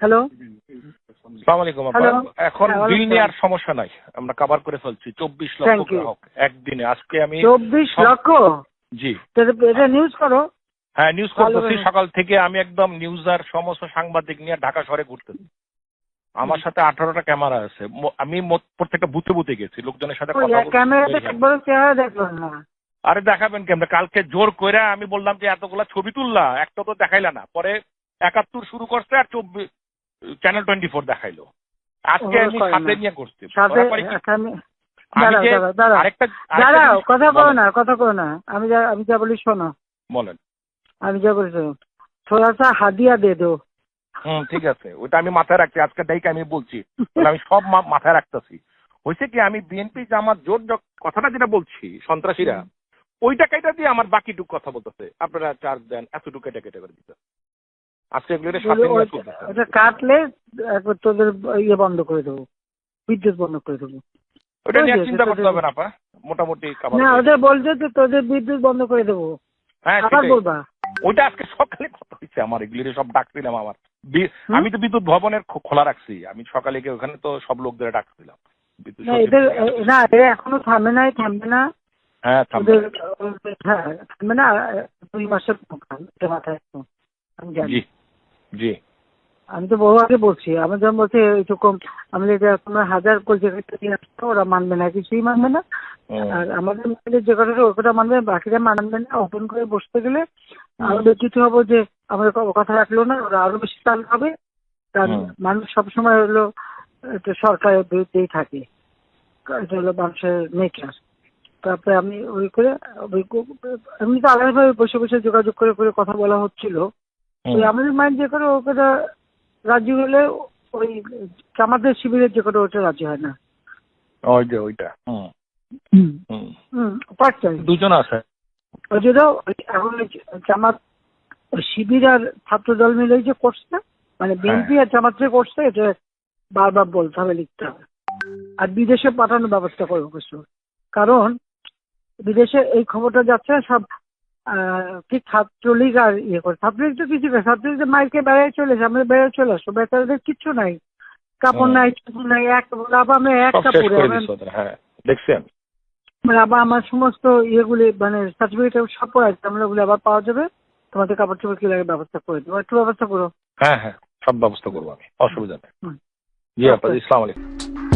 Hello সালাম আলাইকুম এখন হ্যাঁ, বিল আর সমস্যা নাই। আমরা কভার করে ফেলছি। চব্বিশ লক্ষ গ্রাহক একদিনে। আজকে আমি চব্বিশ লক্ষ? জি। এটা নিউজ করো। হ্যাঁ নিউজ করতেছি। সকাল থেকে আমি একদম নিউজ আর সমস্ত সাংবাদিক নিয়ে ঢাকা শহরে ঘুরতেছি। আমার সাথে আঠারোটা ক্যামেরা আছে। আমি প্রত্যেকটা বুথে বুথে গেছি। লোকজনের সাথে কথা আরে দেখাবেন কেমন? কালকে জোর কইরা আমি বললাম যে এতগুলা ছবি তুললা একটা তো দেখাইলা না। পরে একাত্তর শুরু করছে আর চব্বিশ চ্যানেল টোয়েন্টি ফোর দেখাইলো। আজকে আমি সাথে নিয়ে করছি। দাঁড়াও কথা না কথা না। আমি যা আমি যা বলি শোনো। বলেন। আমি যা বলি শোনো। থোড়া সা হাদিয়া দে দো। হুম ঠিক আছে। ওটা আমি মাথায় রাখছি। আজকে ডাইকে আমি বলছি। আমি সব মাথায় রাখতেছি। হয়েছে কি আমি বিএনপি জামাত জোট কথাটা যেটা বলছি সন্ত্রাসীরা ওইটা কেটে দিয়ে আমার বাকিটুক কথা বলতেছে। আপনারা চার্জ দেন এতটুকু কেটে কেটে করে দিতে। আজকে এগুলো ওটা- কাটলে একবার তোদের ইয়ে বন্ধ করে দেবো বিদ্যুৎ বন্ধ করে দেবো। ওটা নিয়ে চিন্তা করতে হবে না আপা। মোটামুটি না বলছে তোদের বিদ্যুৎ বন্ধ করে দেবো। হ্যাঁ আবার বলবা? ওইটা আজকে সকালে কথা হয়েছে আমার এগুলি সব ডাকছিলাম আমার। আমি তো বিদ্যুৎ ভবনের খোলা রাখছি। আমি সকালে গিয়ে ওখানে তো সব লোকদের ডাকছিলাম না এরা এখনও থামে নাই থামবে না। হ্যাঁ থামবে। হ্যাঁ থামবে না দুই মাসের মাথায় আমি জানি। জি। আমি তো বহু আগে বলছি আমি যখন বলছি এইটুকু আমি যে তোমরা হাজার কলকাতা দিয়ে আসছো ওরা মানবে না কিছুই মানবে না। আর আমাদের মধ্যে যে কথাটা ওটা মানবে বাকিরা মানবে না ওপেন করে বসতে গেলে আরও ব্যতীত হব যে আমাদের কথা রাখল না ওরা আরও বেশি চাল হবে কারণ মানুষ সবসময় হলো সরকারের বিরুদ্ধেই থাকে। এটা হলো মানুষের নেচার তারপরে আমি ওই করে ওই এমনি তো আলাদাভাবে বসে বসে যোগাযোগ করে করে কথা বলা হচ্ছিল। ওই আমাদের মাইন্ড যে করে ওকে রাজি হলে ওই জামাতের শিবিরের যে করে ওটা রাজি হয় না। ওই যে ওইটা হুম। দুজন আছে। ওই জন্য এখন জামাত শিবির আর ছাত্র দল মিলে যে করছে মানে বিএনপি আর জামাত যে করছে এটা বারবার বলতে হবে লিখতে হবে। আর বিদেশে পাঠানোর ব্যবস্থা করব কিছু কারণ বিদেশে এই খবরটা যাচ্ছে না সব কি ছাত্রলীগ আর ইয়ে করে। ছাত্রলীগ তো কিছু না ছাত্রলীগ তো মাইকে বেড়ায় চলেছে আমরা বেড়ায় চলে আসব বেচারাদের কিচ্ছু নাই। কাপড় নাই কিছু নাই এক আবার আমরা এক কাপড়ে হ্যাঁ দেখছেন? মানে আবার আমার সমস্ত ইয়েগুলি মানে সার্টিফিকেট সব পড়া আছে আমরা ওগুলো আবার পাওয়া যাবে। তোমাদের কাপড় চোপড় কি লাগে ব্যবস্থা করে দেবো একটু ব্যবস্থা করো। হ্যাঁ হ্যাঁ সব ব্যবস্থা করব আমি অসুবিধা নেই। জি আপা Okay. ইসলাম আলাইকুম।